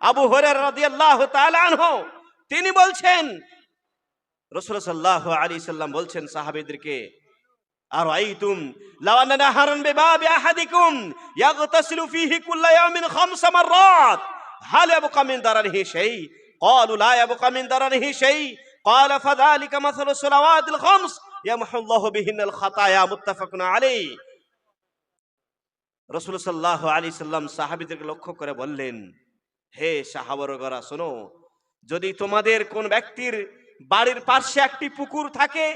আবু হরের রাদিয়াল্লাহু তাআলা আনহু তিনি বলছেন রাসূল সাল্লাল্লাহু আলাইহি সাল্লাম বলছেন সাহাবীদেরকে আর আইতুম লাও আন্না নাহারান বিবাবি আহাদিকুম ইয়াগতাসিলু ফীহি কুল্লা ইয়াউমিন খামসা মাররাত হাল ইয়াবকা মিন দারানিহি শাই قالوا لا يبقى من درنه شيء قال فذلك مثل الصلوات الخمس يمحو الله بهن الخطايا متفق عليه রসুল সাল্লাহ আলী সাল্লাম সাহাবিদেরকে লক্ষ্য করে বললেন হে সাহাবরগরা শোনো, যদি তোমাদের কোন ব্যক্তির বাড়ির পাশে একটি পুকুর থাকে,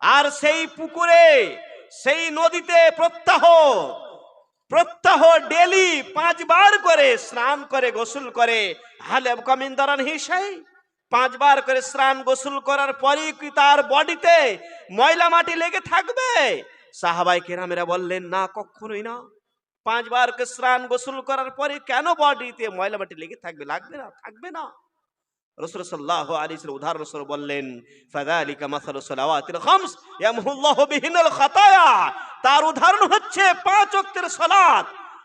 আর সেই পুকুরে, সেই নদীতে প্রত্যাহ প্রত্যাহ ডেলি পাঁচবার করে স্নান করে, গোসল করে হালেব কমিন্দারান হিসাই পাঁচবার করে স্নান, গোসল করার পরেই কি তার বডিতে ময়লা মাটি লেগে থাকবে? সাহাবাই কেরামেরা বললেন, না, কখনোই না। পাঁচবার স্নান গোসল করার পরে কেন বডিতে ময়লা মাটি লেগে থাকবে? লাগবে না, থাকবে না। রসুল উদাহরণ বললেন তার উদাহরণ হচ্ছে পাঁচ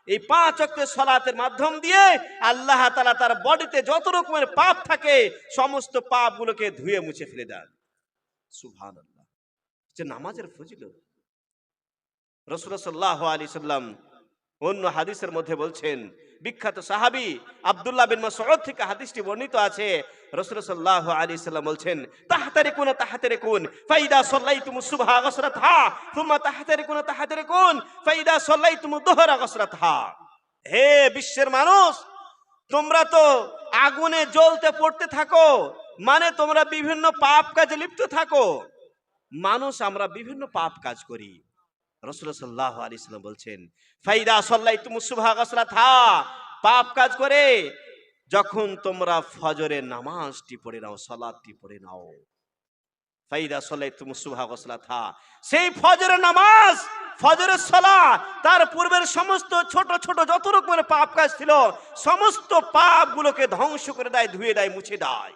এই পাঁচ মাধ্যম দিয়ে আল্লাহ তার বডিতে যত রকমের পাপ থাকে, সমস্ত পাপগুলোকে ধুয়ে মুছে ফেলে দেন। সুবহানাল্লাহ। যে নামাজের ফজিলত। রসুল সাল্লাহ আলী সাল্লাম অন্য হাদিসের মধ্যে বলছেন, বিখ্যাত সাহাবি আব্দুল্লাহ বিন মাসউদ থেকে হাদিসটি বর্ণিত আছে। রাসূল সাল্লাল্লাহু আলাইহি সাল্লাম বলছেন, তাহতারিকুন তাহতারিকুন, ফাইদা সাল্লাইতুম সুবহা গসরাতহা থুম্মা তাহতারিকুন তাহতারিকুন, ফাইদা সাল্লাইতুম দুহরা গসরাতহা। হে বিশ্বের মানুষ, তোমরা তো আগুনে জ্বলতে পড়তে থাকো মানে তোমরা বিভিন্ন পাপ কাজে লিপ্ত থাকো। মানুষ আমরা বিভিন্ন পাপ কাজ করি। রসুল সাল্লাহ আলী বলছেন, ফাইদা সল্লাই তুমি সুভা গসরা থা, পাপ কাজ করে যখন তোমরা ফজরের নামাজটি পড়ে নাও, সলাদটি পড়ে নাও। ফাইদা সল্লাই তুমি সুভা থা, সেই ফজরের নামাজ ফজরের সলা তার পূর্বের সমস্ত ছোট ছোট যত রকমের পাপ কাজ ছিল, সমস্ত পাপগুলোকে ধ্বংস করে দেয়, ধুয়ে দেয়, মুছে দেয়।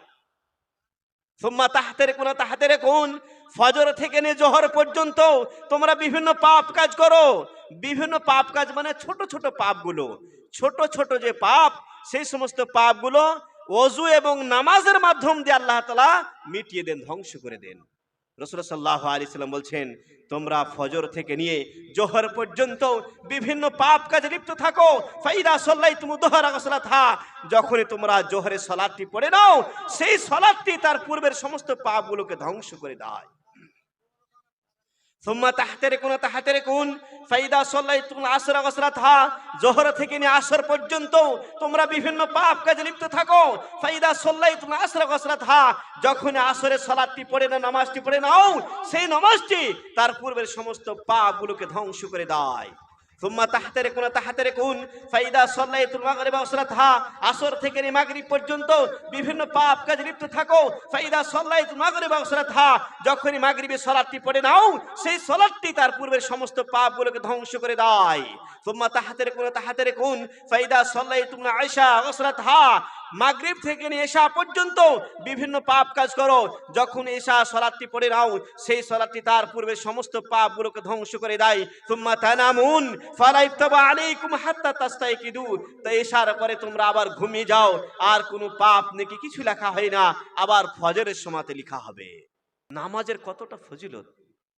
সুম্মা তাহাতের কোন তাহাতের কোন ফজর থেকে নিয়ে জহর পর্যন্ত তোমরা বিভিন্ন পাপ কাজ করো। বিভিন্ন পাপ কাজ মানে ছোট ছোট পাপগুলো। ছোট ছোট যে পাপ, সেই সমস্ত পাপগুলো অজু এবং নামাজের মাধ্যম দিয়ে আল্লাহ তালা মিটিয়ে দেন, ধ্বংস করে দেন। রসুল সাল্লাহ আলি সাল্লাম বলছেন, তোমরা ফজর থেকে নিয়ে জোহর পর্যন্ত বিভিন্ন পাপ কাজে লিপ্ত থাকো। ফাইদা সল্লাই তুমি দোহরা গসলা থা যখনই তোমরা জোহরের সলাদটি পড়ে নাও, সেই সলাদটি তার পূর্বের সমস্ত পাপগুলোকে ধ্বংস করে দেয়। সোম্মা তাহাতের কোন তাহাতের কোন, ফাইদা সল্লাই তুন আসরা গসরা থা জোহর থেকে নিয়ে আসর পর্যন্ত তোমরা বিভিন্ন পাপ কাজে লিপ্ত থাকো। ফাইদা সল্লাই তুন আসরা গসরা থা যখন আসরে সলাদটি পড়ে না নামাজটি পড়ে নাও, সেই নামাজটি তার পূর্বের সমস্ত পাপগুলোকে ধ্বংস করে দেয়। তোমরা কোন সল্লাই আসর থেকে পর্যন্ত বিভিন্ন পাপ কাজে থাকো সল্লাই যখনই পড়ে নাও, সেই তার পূর্বের সমস্ত পাপগুলোকে ধ্বংস করে দেয়। তোমা তাহাতে কোন তাহাতে কোন, ফাইদা সল্লাই তুমি আয়সা ওসরাতহা মাগরিব থেকে নিয়ে এশা পর্যন্ত বিভিন্ন পাপ কাজ করো। যখন এশা সলাৎটি পড়ে নাও, সেই সলাৎটি তার পূর্বে সমস্ত পাপগুলোকে ধ্বংস করে দেয়। তুম্মা তানামুন ফালাইতাবা আলাইকুম হাত্তা তাস্তাইকিদু। তো এশার পরে তোমরা আবার ঘুমিয়ে যাও, আর কোনো পাপ নাকি কিছু লেখা হয় না। আবার ফজরের সময়তে লেখা হবে। নামাজের কতটা ফজিলত?